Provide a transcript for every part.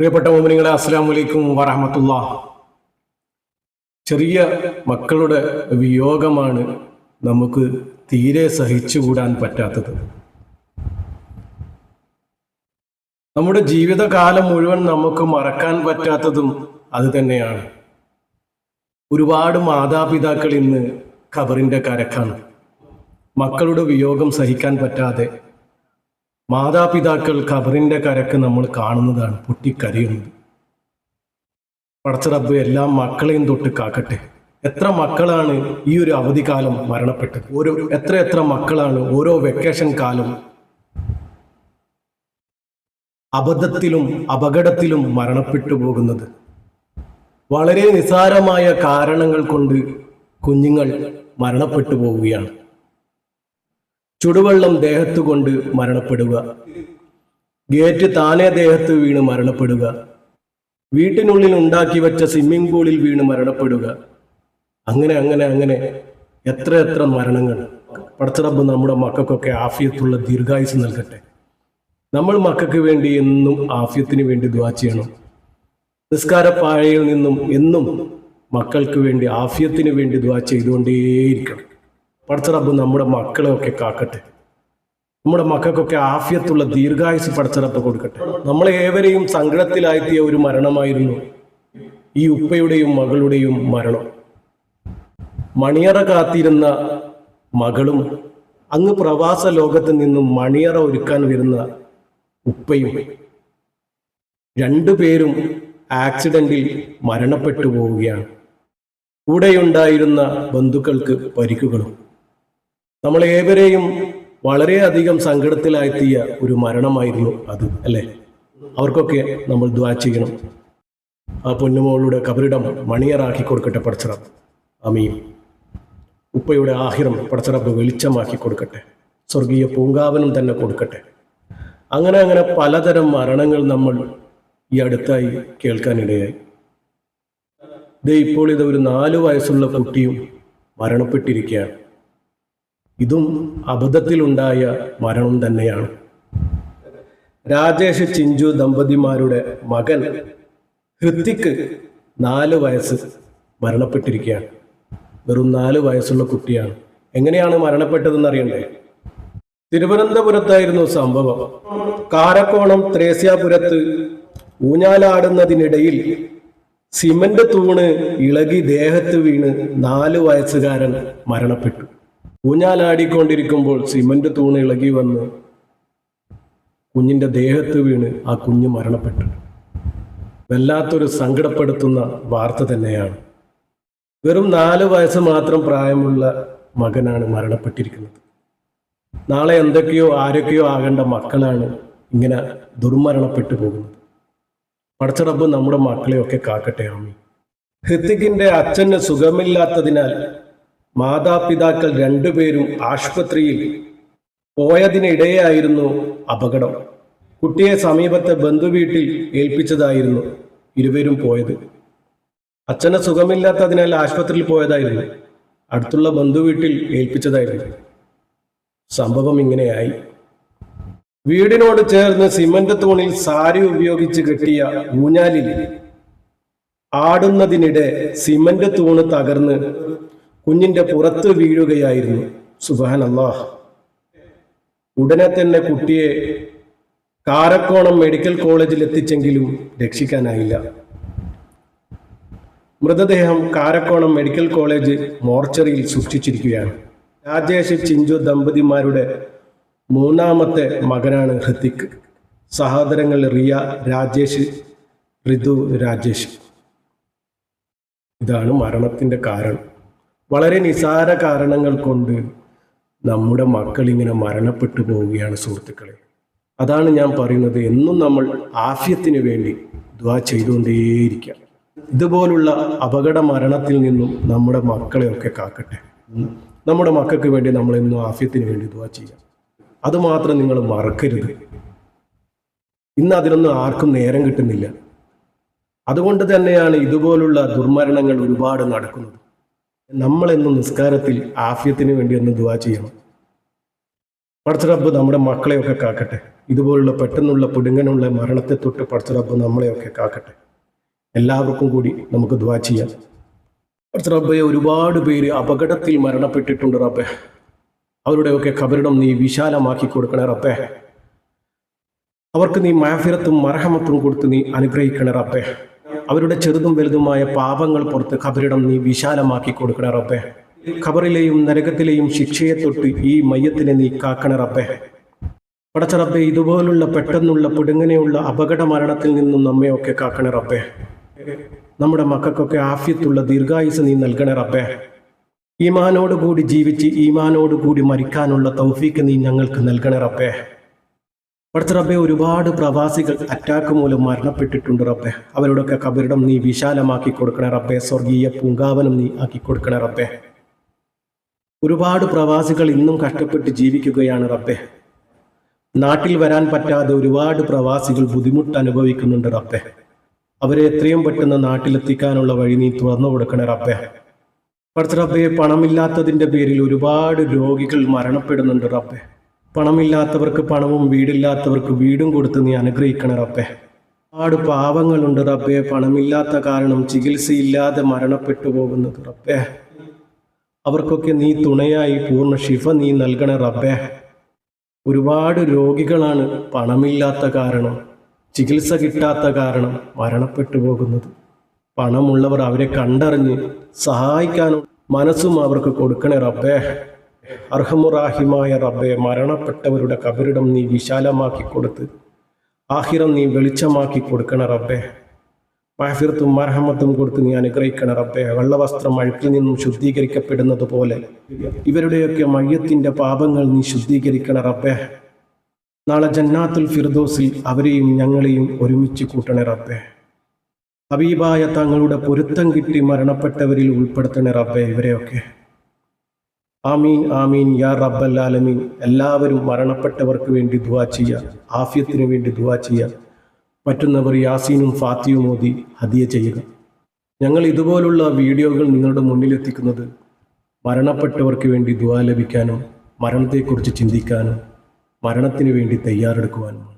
പ്രിയപ്പെട്ട മോമിനിങ്ങളെ അസ്സാം വലൈക്കും വറഹമത്തുള്ള ചെറിയ മക്കളുടെ വിയോഗമാണ് നമുക്ക് തീരെ സഹിച്ചുകൂടാൻ പറ്റാത്തത്. നമ്മുടെ ജീവിതകാലം മുഴുവൻ നമുക്ക് മറക്കാൻ പറ്റാത്തതും അത് തന്നെയാണ്. ഒരുപാട് മാതാപിതാക്കൾ ഇന്ന് ഖബറിന്റെ കരക്കാണ്. മക്കളുടെ വിയോഗം സഹിക്കാൻ പറ്റാതെ മാതാപിതാക്കൾ ഖബറിന്റെ കരക്ക് നമ്മൾ കാണുന്നതാണ് പൊട്ടിക്കരയുന്നത്. പടച്ചറബ് എല്ലാ മക്കളെയും തൊട്ട് കാക്കട്ടെ. എത്ര മക്കളാണ് ഈ ഒരു അവധിക്കാലം മരണപ്പെട്ടത്? ഓരോ എത്ര എത്ര മക്കളാണ് ഓരോ വെക്കേഷൻ കാലം അബദ്ധത്തിലും അപകടത്തിലും മരണപ്പെട്ടു പോകുന്നത്? വളരെ നിസാരമായ കാരണങ്ങൾ കൊണ്ട് കുഞ്ഞുങ്ങൾ മരണപ്പെട്ടു പോവുകയാണ്. ചുടുവെള്ളം ദേഹത്ത് കൊണ്ട് മരണപ്പെടുക. ഗേറ്റ് താനെ ദേഹത്ത് വീണ് മരണപ്പെടുക. വീട്ടിനുള്ളിൽ ഉണ്ടാക്കി വെച്ച സ്വിമ്മിംഗ് പൂളിൽ വീണ് മരണപ്പെടുക. അങ്ങനെ അങ്ങനെ അങ്ങനെ എത്ര എത്ര മരണങ്ങൾ. പടച്ചറബ് നമ്മുടെ മക്കൾക്കൊക്കെ ആഫിയത്തുള്ള ദീർഘായുസ് നൽകട്ടെ. നമ്മൾ മക്കൾക്ക് വേണ്ടി എന്നും ആഫിയത്തിന് വേണ്ടി ദ്വാ ചെയ്യണം. നിസ്കാരപ്പാഴയിൽ നിന്നും എന്നും മക്കൾക്ക് വേണ്ടി ആഫിയത്തിന് വേണ്ടി ദ്വാ ചെയ്തുകൊണ്ടേയിരിക്കണം. പടച്ചറബ് നമ്മുടെ മക്കളെയൊക്കെ കാക്കട്ടെ. നമ്മുടെ മക്കൾക്കൊക്കെ ആഫ്യത്തുള്ള ദീർഘായുസ് പടച്ചിറപ്പ് കൊടുക്കട്ടെ. നമ്മളെ ഏവരെയും സങ്കടത്തിലായെത്തിയ ഒരു മരണമായിരുന്നു ഈ ഉപ്പയുടെയും മകളുടെയും മരണം. മണിയറ കാത്തിരുന്ന മകളും അങ്ങ് പ്രവാസ ലോകത്ത് നിന്നും മണിയറ ഒരുക്കാൻ വരുന്ന ഉപ്പയും രണ്ടുപേരും ആക്സിഡന്റിൽ മരണപ്പെട്ടു പോവുകയാണ്. കൂടെയുണ്ടായിരുന്ന ബന്ധുക്കൾക്ക് പരിക്കുകളും. നമ്മളേവരെയും വളരെയധികം സങ്കടത്തിലായെത്തിയ ഒരു മരണമായിരുന്നു അത് അല്ലേ? അവർക്കൊക്കെ നമ്മൾ ദ്വാ ചെയ്യണം. ആ പൊന്നുമോളുടെ കബറിടം മണിയറാക്കി കൊടുക്കട്ടെ പടച്ചറപ്പ് അമീൻ ഉപ്പയുടെ ആഹിറം പടച്ചറപ്പ് വെളിച്ചമാക്കി കൊടുക്കട്ടെ. സ്വർഗീയ പൂങ്കാവനം തന്നെ കൊടുക്കട്ടെ. അങ്ങനെ അങ്ങനെ പലതരം മരണങ്ങൾ നമ്മൾ ഈ അടുത്തായി കേൾക്കാനിടയായി. ദേ ഇപ്പോൾ ഇത് ഒരു നാലു വയസ്സുള്ള കുട്ടിയും മരണപ്പെട്ടിരിക്കുകയാണ്. ഇതും അബദ്ധത്തിലുണ്ടായ മരണം തന്നെയാണ്. രാജേഷ് ചിഞ്ചു ദമ്പതിമാരുടെ മകൻ ഹൃത്തിക്ക് നാല് വയസ്സ് മരണപ്പെട്ടിരിക്കുകയാണ്. വെറും നാല് വയസ്സുള്ള കുട്ടിയാണ്. എങ്ങനെയാണ് മരണപ്പെട്ടതെന്ന് അറിയണ്ടേ തിരുവനന്തപുരത്തായിരുന്നു സംഭവം. കാരക്കോണം ത്രേസ്യാപുരത്ത് ഊഞ്ഞാലാടുന്നതിനിടയിൽ സിമന്റ് തൂണ് ഇളകി ദേഹത്ത് വീണ് നാല് വയസ്സുകാരൻ മരണപ്പെട്ടു. ഊഞ്ഞാലാടിക്കൊണ്ടിരിക്കുമ്പോൾ സിമന്റ് തൂണ് ഇളകി വന്ന് കുഞ്ഞിന്റെ ദേഹത്ത് വീണ് ആ കുഞ്ഞ് മരണപ്പെട്ടു. വല്ലാത്തൊരു സങ്കടപ്പെടുത്തുന്ന വാർത്ത തന്നെയാണ്. വെറും നാല് വയസ്സ് മാത്രം പ്രായമുള്ള മകനാണ് മരണപ്പെട്ടിരിക്കുന്നത്. നാളെ എന്തൊക്കെയോ ആരൊക്കെയോ ആകേണ്ട മക്കളാണ് ഇങ്ങനെ ദുർമരണപ്പെട്ടു പോകുന്നത്. പടച്ചടപ്പ് നമ്മുടെ മക്കളെയൊക്കെ കാക്കട്ടെ ആമി ഹൃത്തിക്കിന്റെ അച്ഛന് സുഖമില്ലാത്തതിനാൽ മാതാപിതാക്കൾ രണ്ടുപേരും ആശുപത്രിയിൽ പോയതിനിടെയായിരുന്നു അപകടം. കുട്ടിയെ സമീപത്തെ ബന്ധുവീട്ടിൽ ഏൽപ്പിച്ചതായിരുന്നു ഇരുവരും പോയത്. അച്ഛന് സുഖമില്ലാത്തതിനാൽ ആശുപത്രിയിൽ പോയതായിരുന്നു. അടുത്തുള്ള ബന്ധുവീട്ടിൽ ഏൽപ്പിച്ചതായിരുന്നു. സംഭവം ഇങ്ങനെയായി. വീടിനോട് ചേർന്ന് സിമന്റ് തൂണിൽ സാരി ഉപയോഗിച്ച് കെട്ടിയ ഊഞ്ഞാലിൽ ആടുന്നതിനിടെ സിമന്റ് തൂണ് തകർന്ന് കുഞ്ഞിന്റെ പുറത്ത് വീഴുകയായിരുന്നു. സുബാൻ അള്ളാഹ് ഉടനെ തന്നെ കുട്ടിയെ കാരക്കോണം മെഡിക്കൽ കോളേജിൽ എത്തിച്ചെങ്കിലും രക്ഷിക്കാനായില്ല. മൃതദേഹം കാരക്കോണം മെഡിക്കൽ കോളേജ് മോർച്ചറിയിൽ സൂക്ഷിച്ചിരിക്കുകയാണ്. രാജേഷ് ചിഞ്ചു ദമ്പതിമാരുടെ മൂന്നാമത്തെ മകനാണ് ഹൃത്തിക് സഹോദരങ്ങൾ റിയ രാജേഷ് ഋതു രാജേഷ്. ഇതാണ് മരണത്തിന്റെ കാരണം. വളരെ നിസാര കാരണങ്ങൾ കൊണ്ട് നമ്മുടെ മക്കൾ ഇങ്ങനെ മരണപ്പെട്ടു പോവുകയാണ് സുഹൃത്തുക്കളെ. അതാണ് ഞാൻ പറയുന്നത്. എന്നും നമ്മൾ ആഫ്യത്തിന് വേണ്ടി ദ്വാ ചെയ്തുകൊണ്ടേയിരിക്കാം ഇതുപോലുള്ള അപകട മരണത്തിൽ നിന്നും നമ്മുടെ മക്കളെയൊക്കെ കാക്കട്ടെ. നമ്മുടെ മക്കൾക്ക് വേണ്ടി നമ്മൾ എന്നും ആഫ്യത്തിന് വേണ്ടി ദ്വാ ചെയ്യാം അതുമാത്രം നിങ്ങൾ മറക്കരുത്. ഇന്ന് അതിനൊന്നും ആർക്കും നേരം കിട്ടുന്നില്ല. അതുകൊണ്ട് തന്നെയാണ് ഇതുപോലുള്ള ദുർമരണങ്ങൾ ഒരുപാട് നടക്കുന്നത്. നമ്മളെന്നും നിസ്കാരത്തിൽ ആഫ്യത്തിന് വേണ്ടി ഒന്ന് ദുവാ ചെയ്യണം. പടച്ചറബ് നമ്മുടെ മക്കളെയൊക്കെ കാക്കട്ടെ. ഇതുപോലുള്ള പെട്ടെന്നുള്ള പുടുങ്ങനുള്ള മരണത്തെ തൊട്ട് പടച്ചറബ് നമ്മളെയൊക്കെ കാക്കട്ടെ. എല്ലാവർക്കും കൂടി നമുക്ക് ദ്വാ ചെയ്യാം. പടച്ചറബ്ബെ ഒരുപാട് പേര് അപകടത്തിൽ മരണപ്പെട്ടിട്ടുണ്ട് റബ്ബെ. അവരുടെയൊക്കെ കബരിടം നീ വിശാലമാക്കി കൊടുക്കണേ റബ്ബെ. അവർക്ക് നീ മാഫിറത്തും മർഹമത്തും കൊടുത്ത് നീ അനുഗ്രഹിക്കണേ റബ്ബെ. അവരുടെ ചെറുതും വലുതുമായ പാപങ്ങൾ പുറത്ത് ഖബറിടം നീ വിശാലമാക്കി കൊടുക്കണേ റബ്ബേ. ഖബറിലെയും നരകത്തിലെയും ശിക്ഷയെ തൊട്ട് ഈ മയ്യത്തിനെ നീ കാക്കണേ റബ്ബെ. പടച്ച റബ്ബെ ഇതുപോലുള്ള പെട്ടെന്നുള്ള പിടുങ്ങനെയുള്ള അപകട മരണത്തിൽ നിന്നും നമ്മയൊക്കെ കാക്കണേ റബ്ബേ. നമ്മുടെ മക്കൾക്കൊക്കെ ആഫ്യത്തുള്ള ദീർഘായുസ് നീ നൽകണേ റബ്ബെ. ഈമാനോടുകൂടി ജീവിച്ച് ഈമാനോടുകൂടി മരിക്കാനുള്ള തൗഫീക്ക് നീ ഞങ്ങൾക്ക് നൽകണേ റബ്ബെ. പടച്ച റബ്ബെ ഒരുപാട് പ്രവാസികൾ അറ്റാക്ക് മൂലം മരണപ്പെട്ടിട്ടുണ്ട് റബ്ബെ. അവരുടെയൊക്കെ കബറിടം നീ വിശാലമാക്കി കൊടുക്കണേ റബ്ബെ. സ്വർഗീയ പൂങ്കാവനം നീ ആക്കി കൊടുക്കണേ റബ്ബെ. ഒരുപാട് പ്രവാസികൾ ഇന്നും കഷ്ടപ്പെട്ട് ജീവിക്കുകയാണ് റബ്ബെ. നാട്ടിൽ വരാൻ പറ്റാതെ ഒരുപാട് പ്രവാസികൾ ബുദ്ധിമുട്ട് അനുഭവിക്കുന്നുണ്ട് റബ്ബെ. അവരെ എത്രയും പെട്ടെന്ന് നാട്ടിലെത്തിക്കാനുള്ള വഴി നീ തുറന്നു കൊടുക്കണേ റബ്ബെ. അവിടുത്തെ റബ്ബെ പണമില്ലാത്തതിന്റെ പേരിൽ ഒരുപാട് രോഗികൾ മരണപ്പെടുന്നുണ്ട് റബ്ബെ. പണമില്ലാത്തവർക്ക് പണവും വീടില്ലാത്തവർക്ക് വീടും കൊടുത്ത് നീ അനുഗ്രഹിക്കണം റബ്ബെ. ഒരുപാട് പാവങ്ങളുണ്ട് റബ്ബെ. പണമില്ലാത്ത കാരണം ചികിത്സയില്ലാതെ മരണപ്പെട്ടു പോകുന്നത് റബ്ബെ. അവർക്കൊക്കെ നീ തുണയായി പൂർണ ശിഫ നീ നൽകണേ റബ്ബെ. ഒരുപാട് രോഗികളാണ് പണമില്ലാത്ത കാരണം ചികിത്സ കിട്ടാത്ത കാരണം മരണപ്പെട്ടു പോകുന്നത്. പണമുള്ളവർ അവരെ കണ്ടറിഞ്ഞ് സഹായിക്കാനും മനസ്സും അവർക്ക് കൊടുക്കണേ റബ്ബേ. അർഹമുറാഹിമായ റബ്ബെ മരണപ്പെട്ടവരുടെ കബരിടം നീ വിശാലമാക്കി കൊടുത്ത് ആഹിറം നീ വെളിച്ചമാക്കി കൊടുക്കണ റബ്ബെ. മഹഫിർത്തും മർഹമത്തും കൊടുത്ത് നീ അനുഗ്രഹിക്കണ റബ്ബെ. വെള്ളവസ്ത്രം അഴുക്കിൽ നിന്നും ശുദ്ധീകരിക്കപ്പെടുന്നത് പോലെ ഇവരുടെയൊക്കെ മയ്യത്തിന്റെ പാപങ്ങൾ നീ ശുദ്ധീകരിക്കണ റബ്ബെ. നാളെ ജന്നാത്തുൽ ഫിർദോസിൽ അവരെയും ഞങ്ങളെയും ഒരുമിച്ച് കൂട്ടണേ റബ്ബെ. ഹബീബായ തങ്ങളുടെ പൊരുത്തം കിട്ടി മരണപ്പെട്ടവരിൽ ഉൾപ്പെടുത്തണേ റബ്ബെ ഇവരെയൊക്കെ. ആമീൻ ആമീൻ യാ റബ്ബൽ ആലമീൻ. എല്ലാവരും മരണപ്പെട്ടവർക്ക് വേണ്ടി ദുവാ ചെയ്യുക ആഫ്യത്തിന് വേണ്ടി ദുവാ ചെയ്യുക പറ്റുന്നവർ യാസീനും ഫാത്തിയും ഓതി ഹദിയ ചെയ്യുക. ഞങ്ങൾ ഇതുപോലുള്ള വീഡിയോകൾ നിങ്ങളുടെ മുന്നിലെത്തിക്കുന്നത് മരണപ്പെട്ടവർക്ക് വേണ്ടി ദുവാ ലഭിക്കാനും മരണത്തെക്കുറിച്ച് ചിന്തിക്കാനും മരണത്തിന് വേണ്ടി തയ്യാറെടുക്കുവാനുമാണ്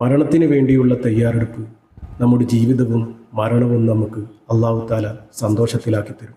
മരണത്തിന് വേണ്ടിയുള്ള തയ്യാറെടുപ്പ് നമ്മുടെ ജീവിതവും മരണവും നമുക്ക് അള്ളാഹു താല സന്തോഷത്തിലാക്കി തരും.